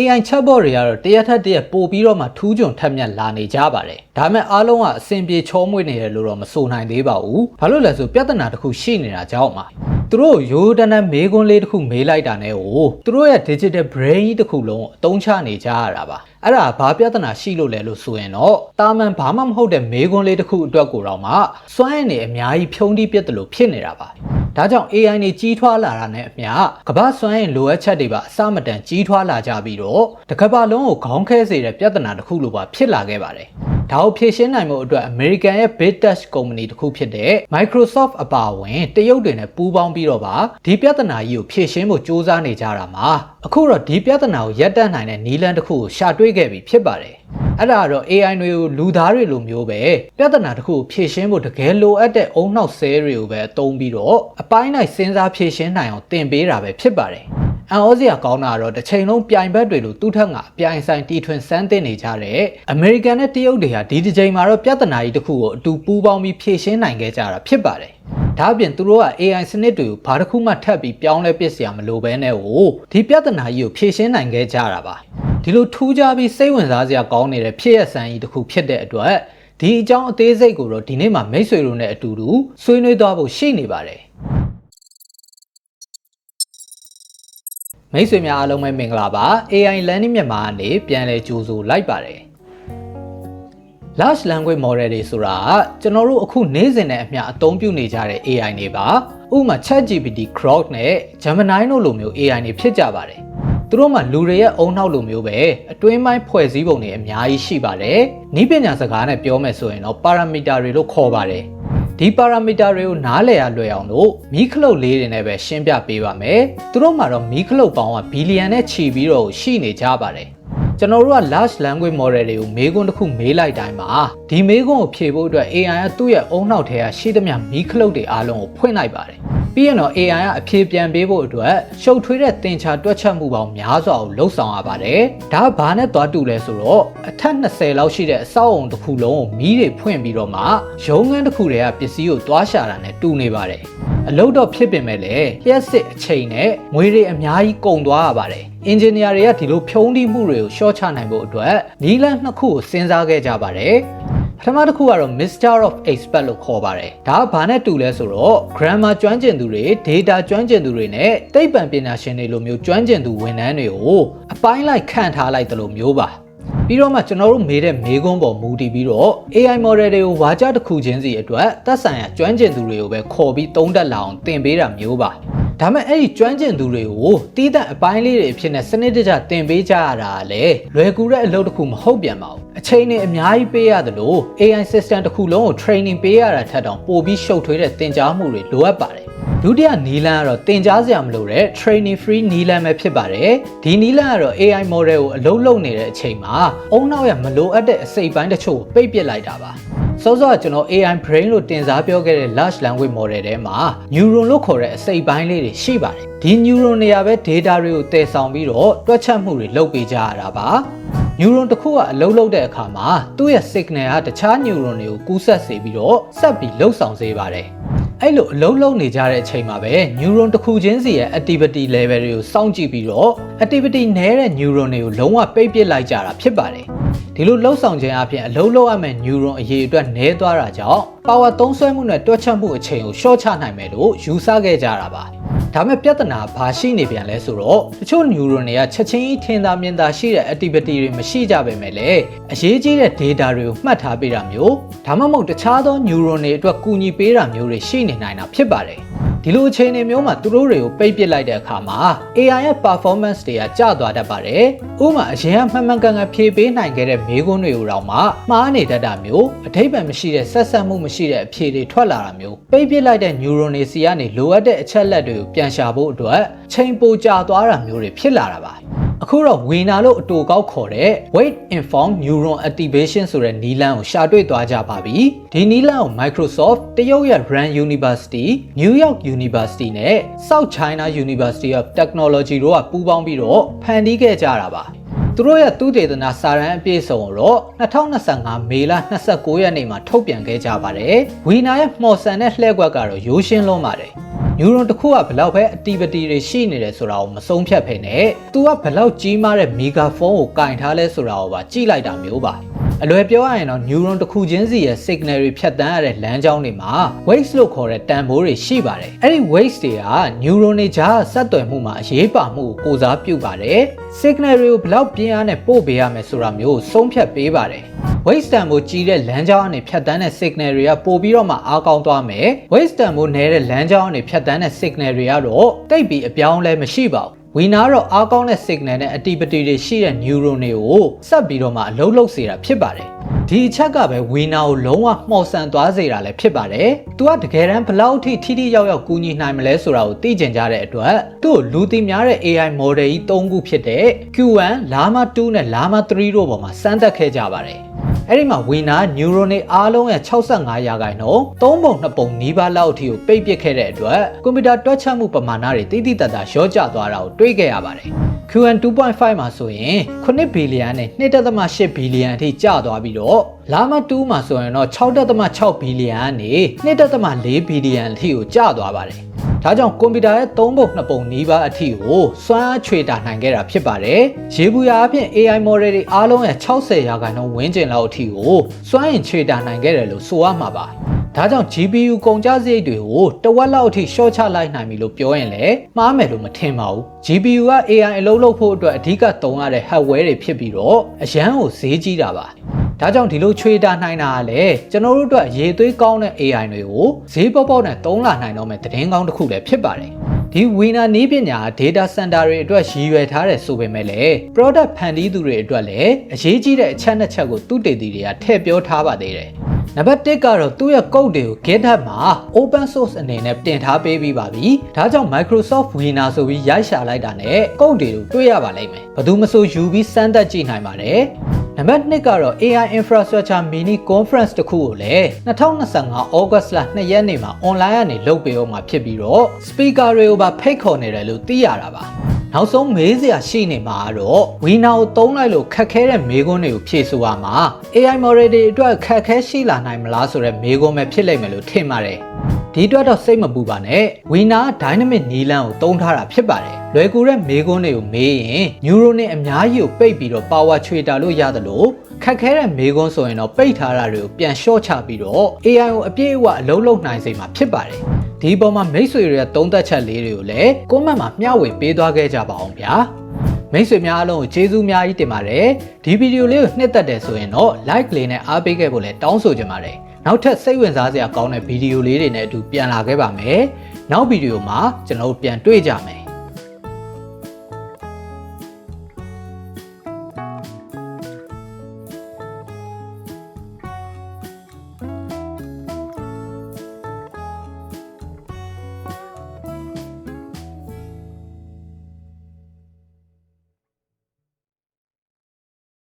AI chatbot တွေကတော့တရက်ထက်တရက်ပိုပြီးတော့မှထူးချွန်ထက်မြက်လာနေကြပါတယ်ဒါပေမဲ့အားလုံးကအဆင်ပြေချောမွေ့နေတယ်လို့တော့မဆိုနိုင်သေးပါဘူးဘာလို့လဲဆိုပြဿနာတစ်ခုရှိနေတာကြောင့်ပါသူတို့ရိုးတန်းတန်းမေးခွန်းလေးတစ်ခုမေးလိုက်တာနဲ့ဟိုသူတို့ရဲ့ digital brain ကြီးတစ်ခုလုံးကိုအသုံးချနေကြရတာပါအဲ့ဒါဘာပြဿနာရှိလို့လဲလို့ဆိုရင်တော့တာမန်ဘာမှမဟုတ်တဲ့မေးခွန်းလေးတစ်ခုအတွက်ကိုတော့မှစွမ်းရည်နေအများကြီးဖြုံးတီးပြစ်တယ်လို့ဖြစ်နေတာပါ ဒါကြောင့် AI နေကြီးထွားလာတာနဲ့အမျှကမ္ဘာစွမ်းရည်လိုအပ်ချက်တွေပါအစမတန်ကြီးထွားလာကြပြီးတော့တစ်ကမ္ဘာလုံးကိုခေါင်းခဲစေတဲ့ပြဿနာတစ်ခုလိုပါဖြစ်လာခဲ့ပါတယ်ဒါကိုဖြေရှင်းနိုင်မှုအတွက် American ရဲ့ Big Touch ကုမ္ပဏီတစ်ခုဖြစ်တဲ့ Microsoft အပါအဝင်တရုတ်တွေနဲ့ပူးပေါင်းပြီးတော့ပါဒီပြဿနာကြီးကိုဖြေရှင်းဖို့စ조사နေကြတာမှာအခုတော့ဒီပြဿနာကိုရပ်တန့်နိုင်တဲ့နည်းလမ်းတစ်ခုကိုရှာတွေ့ခဲ့ပြီဖြစ်ပါတယ် အဲ့ဒါကတော့ AI တွေကိုလူသားတွေလိုမျိုးပဲပြဿနာတစ်ခုကိုဖြေရှင်းဖို့တကယ်လိုအပ်တဲ့အုံနောက်ဆဲတွေကိုပဲအသုံးပြီးတော့အပိုင်းလိုက်စဉ်းစားဖြေရှင်းနိုင်အောင်သင်ပေးတာပဲဖြစ်ပါတယ်အန်ဩစရာကောင်းတာကတော့တစ်ချိန်လုံးပြိုင်ဘက်တွေလိုသူ့ထက်ကအပြိုင်ဆိုင်တီထွင်စမ်းသစ်နေကြတဲ့အမေရိကန်နဲ့တရုတ်တွေဟာဒီတစ်ချိန်မှာတော့ပြဿနာကြီးတစ်ခုကိုအတူပူးပေါင်းပြီးဖြေရှင်းနိုင်ခဲ့ကြတာဖြစ်ပါတယ် ဒါအပြင်သူတို့က AI စနစ်တွေကိုဘာတစ်ခုမှထပ်ပြီးပြောင်းလဲပစ်စရာမလိုဘဲနဲ့ဟိုဒီပြဿနာကြီးကိုဖြေရှင်းနိုင်ခဲ့ကြတာပါဒီလိုထူးခြားပြီးစိတ်ဝင်စားစရာကောင်းနေတဲ့ဖြစ်ရဆန်းကြီးတစ်ခုဖြစ်တဲ့အတွက်ဒီအကြောင်းအသေးစိတ်ကိုတော့ဒီနေ့မှာမိတ်ဆွေတို့နဲ့အတူတူဆွေးနွေးသွားဖို့ရှိနေပါတယ်မိတ်ဆွေများအားလုံးပဲမင်္ဂလာပါ AI Learning မြန်မာကနေပြန်လည်ကြိုဆိုလိုက်ပါတယ် large language model တွေဆိုတာကကျွန်တော်တို့အခုနေ့စဉ်နဲ့အမျှအသုံးပြုနေကြတဲ့ AI တွေပါဥပမာ ChatGPT, Grok နဲ့ Gemini တို့လိုမျိုး AI တွေဖြစ်ကြပါတယ်သူတို့မှလူတွေရဲ့အုံနောက်လိုမျိုးပဲအတွင်းပိုင်းဖွဲ့စည်းပုံတွေအများကြီးရှိပါတယ်။ဤပညာစကားနဲ့ပြောမယ်ဆိုရင်တော့ parameter တွေလို့ခေါ်ပါတယ်။ဒီ parameter တွေကိုနားလည်ရလွယ်အောင်လို့မီးခလုတ်လေးတွေနဲ့ပဲရှင်းပြပေးပါမယ်။သူတို့မှာတော့မီးခလုတ်ပေါင်းကဘီလီယံနဲ့ချီပြီးတော့ရှိနေကြပါတယ်။ ကျွန်တော်တို့က large language model တွေကိုမေးခွန်းတစ်ခုမေးလိုက်တိုင်းမှာဒီမေးခွန်းကိုဖြေဖို့အတွက် AI ကသူ့ရဲ့အုံနောက်ထဲကရှိသမျှမီးခလုတ်တွေအားလုံးကိုဖွင့်လိုက်ပါတယ်။ ပြီးရင်တော့ AI ကအဖြေပြန်ပေးဖို့အတွက်ရှုပ်ထွေးတဲ့သင်္ချာတွက်ချက်မှုပေါင်းများစွာကိုလှုပ်ဆောင်ရပါတယ်။ဒါကဘာနဲ့သွားတူလဲဆိုတော့အထက်20လောက်ရှိတဲ့အဆောက်အုံတစ်ခုလုံးကိုမီးတွေဖွင့်ပြီးတော့မှရုံးခန်းတစ်ခုတည်းကပစ္စည်းကိုသွားရှာတာနဲ့တူနေပါတယ်။အလုပ်တော့ဖြစ်ပင်မဲ့လေလျှက်စစ်အချိန်နဲ့ငွေတွေအများကြီးကုန်သွားရပါတယ်။အင်ဂျင်နီယာတွေကဒီလိုဖြုံးတိမှုတွေကိုရှော့ချနိုင်ဖို့အတွက်နီးလန်းနှစ်ခုကိုစဉ်းစားခဲ့ကြပါတယ်။ ပထမတစ်ခုကတော့ Mr. of Expert လို့ခေါ်ပါတယ်။ဒါကဘာနဲ့တူလဲဆိုတော့ grammar ကျွမ်းကျင်သူတွေ data ကျွမ်းကျင်သူတွေနဲ့သိပ္ပံပညာရှင်တွေလိုမျိုးကျွမ်းကျင်သူဝန်ထမ်းတွေကိုအပိုင်းလိုက်ခန့်ထားလိုက်တယ်လို့မျိုးပါ။ပြီးတော့မှကျွန်တော်တို့မေးတဲ့မေးခွန်းပေါ်မူတည်ပြီးတော့ AI model တွေကိုဝါကြတစ်ခုချင်းစီအတွက်သက်ဆိုင်ရာကျွမ်းကျင်သူတွေကိုပဲခေါ်ပြီးသုံးတတ်လာအောင်သင်ပေးတာမျိုးပါ။ ဒါမဲ့အဲ့ဒီကျွမ်းကျင်သူတွေကိုတီးတဲ့အပိုင်းလေးတွေအဖြစ်နဲ့စနစ်တကျသင်ပေးကြရတာလေလွယ်ကူတဲ့အလုပ်တစ်ခုမဟုတ်ပြန်ပါဘူးအချိန်နဲ့အများကြီးပေးရတယ်လို့ AI system တစ်ခုလုံးကို training ပေးရတာထက်တောင်ပိုပြီးရှုပ်ထွေးတဲ့သင်ကြားမှုတွေလိုအပ်ပါတယ်ဒုတိယနီလန်ကတော့သင်ကြားစရာမလိုတဲ့ training free နီလန်ပဲဖြစ်ပါတယ်ဒီနီလန်ကတော့ AI model ကိုအလုပ်လုပ်နေတဲ့အချိန်မှာအုံနောက်ရမလိုအပ်တဲ့အစိတ်ပိုင်းတချို့ကိုပိတ်ပစ်လိုက်တာပါ စောစောကကျွန်တော် AI brain လို့တင်စားပြောခဲ့တဲ့ large language model ထဲမှာ neuron လို့ခေါ်တဲ့အစိတ်ပိုင်းလေးတွေရှိပါတယ်ဒီ neuron တွေကပဲ data တွေကိုတည်ဆောင်ပြီးတော့တွက်ချက်မှုတွေလုပ်ပေးကြရတာပါ neuron တစ်ခုကအလုံးလုံးတဲ့အခါမှာသူ့ရဲ့ signal ကတခြား neuron တွေကိုကူးဆက်စေပြီးတော့ဆက်ပြီးလှုပ်ဆောင်စေပါတယ် အဲ့လိုအလုံးလုံးနေကြတဲ့အချိန်မှာပဲ neuron တစ်ခုချင်းစီရဲ့ activity level တွေကိုစောင့်ကြည့်ပြီးတော့ activity နည်းတဲ့ neuron တွေကိုလုံးဝပိတ်ပစ်လိုက်ကြတာဖြစ်ပါတယ်ဒီလိုလှုပ်ဆောင်ခြင်းအပြင်အလုံးလုံးရမယ့် neuron အရေးအတွက်နည်းသွားတာကြောင့် power သုံးစွဲမှုနဲ့တွက်ချက်မှုအချိန်ကိုရှော့ချနိုင်မယ်လို့ယူဆခဲ့ကြတာပါ ဒါမဲ့ပြဿနာဘာရှိနေပြန်လဲဆိုတော့တချို့ neuron တွေကချက်ချင်းကြီးထင်သာမြင်သာရှိတဲ့ activity တွေမရှိကြပေမဲ့လည်းအရေးကြီးတဲ့ data တွေကိုမှတ်ထားပေးတာမျိုးဒါမှမဟုတ်တခြားသော neuron တွေအတွက်ကူညီပေးတာမျိုးတွေရှိနေနိုင်တာဖြစ်ပါတယ် ဒီလိုအခြေအနေမျိုးမှာသူတို့တွေကိုပိတ်ပစ်လိုက်တဲ့အခါမှာ AI ရဲ့ performance တွေကကျသွားတတ်ပါတယ်။ဥပမာအရင်ကမှန်မှန်ကန်ကန်ဖြည့်ပေးနိုင်ခဲ့တဲ့မေးခွန်းတွေကိုတော့မှမှားနေတတ်တာမျိုးအထိပ္ပံမရှိတဲ့ဆက်ဆက်မှုမရှိတဲ့အဖြေတွေထွက်လာတာမျိုးပိတ်ပစ်လိုက်တဲ့ neuron တွေစီကနေလိုအပ်တဲ့အချက်လက်တွေကိုပြန်ရှာဖို့အတွက်ချိန်ပိုကြာသွားတာမျိုးတွေဖြစ်လာတာပါ။ အခုတော့ဝေနာလို့အတူကောက်ခေါ်တဲ့ weight informed neuron activation ဆိုတဲ့နည်းလမ်းကိုရှာတွေ့သွားကြပါပြီဒီနည်းလမ်းကို Microsoft တရုတ်ရဲ့ Rand University New York University နဲ့ South China University of Technology တို့ကပူးပေါင်းပြီးတော့ဖန်တီးခဲ့ကြတာပါသူတို့ရဲ့သူတေသနာစာရန်အပြည့်စုံကိုတော့2025မေလ29ရက်နေ့မှာထုတ်ပြန်ခဲ့ကြပါတယ်။ဝီနာရဲ့မှော်ဆန်တဲ့လှည့်ကွက်ကတော့ရိုးရှင်းလွန်းပါတယ်။ neuron တစ်ခုကဘယ်လောက်ပဲ activity တွေရှိနေတယ်ဆိုတာကိုမဆုံးဖြတ်ဖ ೇನೆ ။ तू ကဘယ်လောက်ကြီးမားတဲ့ megaphone ကိုကင်ထားလဲဆိုတာကိုပါကြည့်လိုက်တာမျိုးပါ။အလွယ်ပြောရရင်တော့ neuron တစ်ခုချင်းစီရဲ့ signal တွေဖြတ်တန်းရတဲ့လမ်းကြောင်းတွေမှာ weights လို့ခေါ်တဲ့တန်ဖိုးတွေရှိပါတယ်။အဲ့ဒီ weights တွေက neuron တွေကြားဆက်သွယ်မှုမှာအရေးပါမှုကိုကိုစားပြုပါတယ်။ signal တွေကိုဘယ်လောက်ပြင်းအားနဲ့ပို့ပေးရမယ်ဆိုတာမျိုးကိုဆုံးဖြတ်ပေးပါတယ်။ waste time ကိုကြီးတဲ့လမ်းကြောင်းအနေဖြတ်တန်းတဲ့ signal တွေကပို့ပြီးတော့မှအားကောင်းသွားမယ် waste time ကိုနည်းတဲ့လမ်းကြောင်းအနေဖြတ်တန်းတဲ့ signal တွေကတော့တိတ်ပြီးအပြောင်းလဲမရှိပါဘူးဝီနာတော့အားကောင်းတဲ့ signal နဲ့ activity တွေရှိတဲ့ neuron တွေကိုဆက်ပြီးတော့မှအလုံးလုံးစေတာဖြစ်ပါတယ်ဒီအချက်ကပဲဝီနာကိုလုံးဝမှော်ဆန်သွားစေတာလည်းဖြစ်ပါတယ်။ तू ကတကယ်တမ်းဘလောက်ထိထိထိရောက်ရောက်ကူညီနိုင်မလဲဆိုတာကိုသိကျင်ကြတဲ့အတွက်သူ့ကိုလူသိများတဲ့ AI model ကြီး၃ခုဖြစ်တဲ့ Q1, Llama 2နဲ့ Llama 3တို့ပေါ်မှာစမ်းသပ်ခဲ့ကြပါတယ်။ အဲ့ဒီမှာဝီနာ neuron တွေအားလုံးရဲ့65ရာခိုင်နှုန်း၃ပုံ2ပုံနီးပါးလောက်အထိကိုပိတ်ပစ်ခဲ့တဲ့အတွက်ကွန်ပျူတာတွက်ချက်မှုပမာဏတွေတိတိတတ်တာရော့ကျသွားတာကိုတွေ့ခဲ့ရပါတယ်။ QN 2.5မှာဆိုရင်9ဘီလီယံနဲ့2.8ဘီလီယံအထိကျသွားပြီးတော့လာမ2မှာဆိုရင်တော့6.6ဘီလီယံကနေ2.4ဘီလီယံအထိကိုကျသွားပါတယ်။ ဒါကြောင့်ကွန်ပျူတာရဲ့3ပုံ2ပုံနီးပါးအထိကိုစွမ်းအားချွေတာနိုင်ခဲ့တာဖြစ်ပါတယ်။ရေဘူးရာအဖြစ် AI model တွေအားလုံးရဲ့60ရာခိုင်နှုန်းဝန်းကျင်လောက်အထိကိုစွမ်းရင်ချွေတာနိုင်ခဲ့တယ်လို့ဆိုရမှာပါ။ဒါကြောင့် GPU ကုန်ကျစရိတ်တွေကိုတဝက်လောက်အထိရှော့ချလိုက်နိုင်ပြီလို့ပြောရင်လည်းမှားမယ်လို့မထင်ပါဘူး။ GPU က AI အလုပ်လုပ်ဖို့အတွက်အဓိကသုံးရတဲ့ hardware တွေဖြစ်ပြီးတော့အရန်ကိုဈေးကြီးတာပါ။ ဒါကြောင့်ဒီလိုချွေတာနိုင်တာကလည်းကျွန်တော်တို့အတွက်ရေသွေးကောင်းတဲ့ AI တွေကိုဈေးပေါပေါနဲ့သုံးလာနိုင်တော့မဲ့သတင်းကောင်းတစ်ခုလည်းဖြစ်ပါတယ်။ဒီဝီနာနီးပညာ data center တွေအတွက်ရည်ရွယ်ထားတယ်ဆိုပေမဲ့လည်း product ဖန်တီးသူတွေအတွက်လည်းအရေးကြီးတဲ့အချက်နှစ်ချက်ကိုသူတေသီတွေကထည့်ပြောထားပါသေးတယ်။နံပါတ်1ကတော့သူ့ရဲ့ code တွေကို GitHub မှာ open source အနေနဲ့တင်ထားပေးပြီးပါပြီ။ဒါကြောင့် Microsoft Winner ဆိုပြီးရိုက်ရှာလိုက်တာနဲ့ code တွေကိုတွေ့ရပါလိမ့်မယ်။ဘယ်သူမှမဆိုယူပြီးစမ်းသပ်ကြည့်နိုင်ပါတယ်။ နံပါတ်2ကတော့ AI infrastructure mini conference တခုကိုလည်း2025 August လ2ရက်နေ့မှာ online ကနေလုပ်ပေးအောင်မှာဖြစ်ပြီးတော့ speaker တွေကိုပါဖိတ်ခေါ်နေတယ်လို့သိရတာပါနောက်ဆုံးမေးစရာရှိနေမှာတော့ဝီနာကိုတုံးလိုက်လို့ခက်ခဲတဲ့မေးခွန်းတွေကိုဖြေဆိုရမှာ AI model တွေအတွက်ခက်ခဲရှိလာနိုင်မလားဆိုတဲ့မေးခွန်းပဲဖြစ်လိမ့်မယ်လို့ထင်ပါတယ် ဒီအတွက်တော့စိတ်မပူပါနဲ့ဝီနာ dynamic နီလန်းကိုတုံးထားတာဖြစ်ပါတယ်လွယ်ကူတဲ့မေးခွန်းတွေကိုမေးရင် neuron နဲ့အများကြီးကိုပိတ်ပြီးတော့ power ချွေတာလို့ရတယ်လို့ခက်ခဲတဲ့မေးခွန်းဆိုရင်တော့ပိတ်ထားတာတွေကိုပြန်လျှော့ချပြီးတော့ AI ကိုအပြည့်အဝအလုံးလုံးနိုင်စေမှာဖြစ်ပါတယ်ဒီပေါ်မှာမိတ်ဆွေတွေရဲ့သုံးသက်ချက်လေးတွေကိုလည်း comment မှာမျှဝေပေးသွားခဲ့ကြပါအောင်ဗျာမိတ်ဆွေများအားလုံးကိုကျေးဇူးများကြီးတင်ပါတယ်ဒီဗီဒီယိုလေးကိုနှစ်သက်တယ်ဆိုရင်တော့ like လေးနဲ့အားပေးခဲ့ဖို့လည်းတောင်းဆိုချင်ပါတယ် နောက်ထပ်စိတ်ဝင်စားစရာကောင်းတဲ့ဗီဒီယိုလေးတွေနဲ့အတူပြန်လာခဲ့ပါမယ်နောက်ဗီဒီယိုမှာကျွန်တော်တို့ပြန်တွေ့ကြမယ်